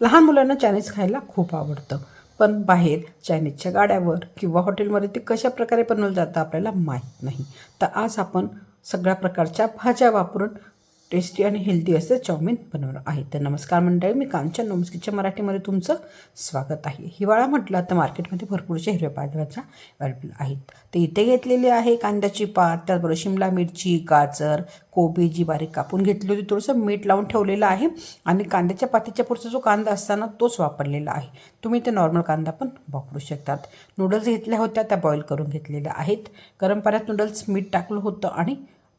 लहान मुलांना चायनीज खायला खूप आवडतं. पण बाहेर चायनीजच्या गाड्यावर किंवा हॉटेलमध्ये ते कशा प्रकारे बनवलं जातं आपल्याला माहीत नाही. तर आज आपण सगळ्या प्रकारच्या भाज्या वापरून टेस्टी आणि हेल्दी असं चाऊमिन बनवणार आहे. तर नमस्कार मंडळी मी कांचन नोम्स किचन मराठीमध्ये तुमचं स्वागत आहे. हिवाळा म्हटलं तर मार्केटमध्ये भरपूरशा हिरव्या पालेभाज्या अवेलेबल आहेत. तर इथे घेतलेली आहे कांद्याची पात त्याचबरोबर शिमला मिरची गाजर कोबी जी बारीक कापून घेतली होती थोडंसं मीठ लावून ठेवलेलं आहे आणि कांद्याच्या पातीच्या पुढचा जो कांदा असताना तोच वापरलेला आहे. तुम्ही ते नॉर्मल कांदा पण वापरू शकतात. नूडल्स घेतल्या होत्या त्या बॉईल करून घेतलेल्या आहेत. गरम पाण्यात नूडल्स मीठ टाकलं होतं आणि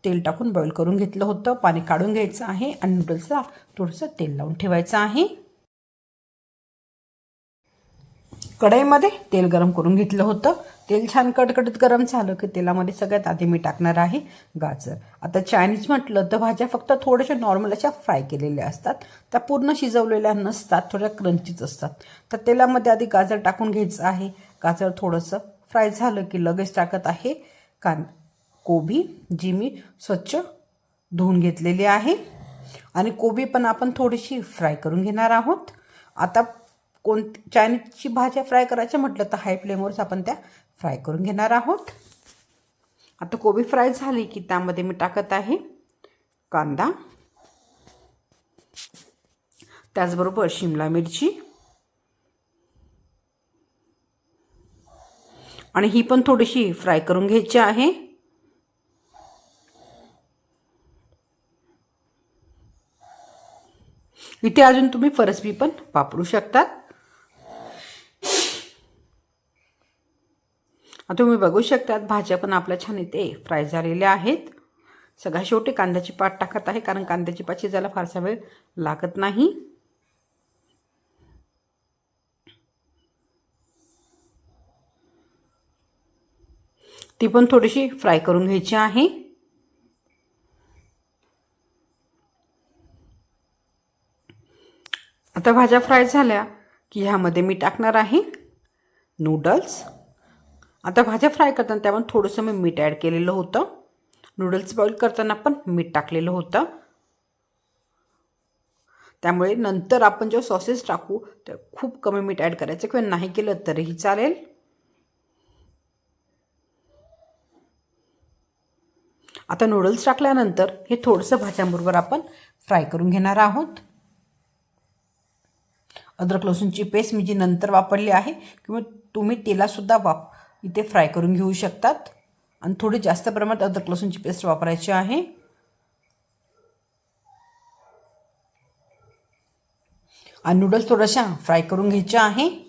तेल टाकून बॉईल करून घेतलं होतं. पाणी काढून घ्यायचं आहे आणि नूडल्सला थोडंसं तेल लावून ठेवायचं आहे. कढईमध्ये तेल गरम करून घेतलं होतं. तेल छान कडकडत गरम झालं की तेलामध्ये सगळ्यात आधी मी टाकणार आहे गाजर. आता चायनीज म्हटलं तर भाज्या फक्त थोड्याशा नॉर्मल अशा फ्राय केलेल्या असतात. त्या पूर्ण शिजवलेल्या नसतात थोड्या क्रंचीच असतात. तर तेलामध्ये आधी गाजर टाकून घ्यायचं आहे. गाजर थोडंसं फ्राय झालं की लगेच टाकत आहे. कांदा कोबी जी मी स्वच्छ धुवून घेतलेली आहे. आणि कोबी पण आपण थोडीशी फ्राय करून घेणार आहोत. आता कोण चायनीजची भाज्या फ्राय करायच्या म्हटलं तर हाय फ्लेमवरच आपण त्या फ्राय करून घेणार आहोत. आता कोबी फ्राय झाली की त्यामध्ये मी टाकत आहे कांदा. त्याचबरोबर शिमला मिरची. आणि ही पण थोडीशी फ्राय करून घ्यायची आहे. इथे अजून तुम्ही फरसबी पण वापरू शकतात. तुम्ही बघू शकतात भाज्या पण आपल्या छान इथे फ्राय झालेल्या आहेत. सगळ्या शेवटी कांद्याची पात टाकत आहे कारण कांद्याची पात शिजायला फारसा वेळ लागत नाही. ती पण थोडीशी फ्राय करून घ्यायची आहे. आता भाज्या फ्राय झाल्या की ह्यामध्ये मी टाकणार आहे नूडल्स. आता भाज्या फ्राय करताना त्यामध्ये थोडंसं मी मीठ ॲड केलेलं होतं. नूडल्स बॉईल करताना पण मीठ टाकलेलं होतं. त्यामुळे नंतर आपण जेव्हा सॉसेस टाकू तर खूप कमी मीठ ॲड करायचं किंवा नाही केलं तरीही चालेल. आता नूडल्स टाकल्यानंतर हे थोडंसं भाज्यांबरोबर आपण फ्राय करून घेणार आहोत. अद्रक लसूणची पेस्ट मी जी नंतर वापरली आहे किंवा तुम्ही तेलासुद्धा वाप इथे फ्राय करून घेऊ शकतात. आणि थोडी जास्त प्रमाणात अद्रक लसूणची पेस्ट वापरायची आहे. आणि नूडल्स थोड्याशा फ्राय करून घ्यायच्या आहे.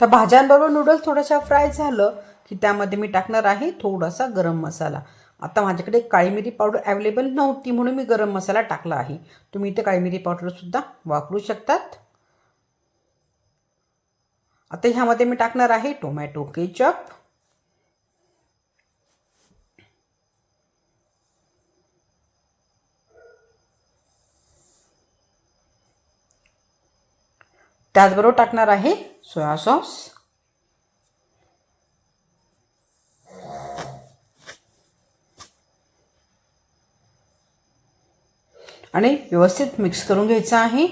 तर भाज्यांबरोबर नूडल्स थोड्याशा फ्राय झालं की त्यामध्ये मी टाकणार आहे थोडासा गरम मसाला. आता माझ्याकडे काळी मिरी पावडर अवेलेबल नव्हती म्हणून मी गरम मसाला टाकला आहे. तुम्ही इथे काळी मिरी पावडरसुद्धा वापरू शकतात. आता ह्यामध्ये मी टाकणार आहे टोमॅटो केचप त्याचबरोबर टाकणार आहे सोया सॉस आणि व्यवस्थित मिक्स करून घ्यायचं आहे.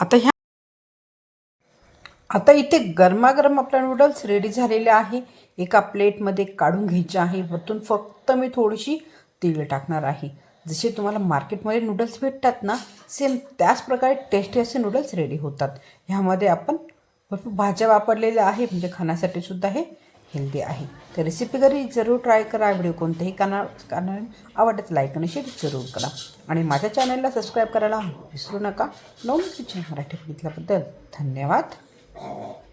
आता ह्या आता इथे गरमागरम आपल्या नूडल्स रेडी झालेले आहे. एका प्लेटमध्ये काढून घ्यायचे आहे. वरतून फक्त मी थोडीशी तेल टाकणार आहे. जसे तुम्हाला मार्केटमध्ये नूडल्स भेटतात ना सेम त्याच प्रकारे टेस्टी असे नूडल्स रेडी होतात. ह्यामध्ये आपण भरपूर भाज्या वापरलेल्या आहे म्हणजे खाण्यासाठी सुद्धा हे हेल्दी आहे. तर रेसिपी घरी जरूर ट्राय करा. व्हिडिओ कोणत्याही काना कारण आवडत लाईक आणि शेअर जरूर करा. आणि माझ्या चॅनलला सबस्क्राईब करायला विसरू नका. नऊ किचन मराठी बघितल्याबद्दल धन्यवाद. Oh.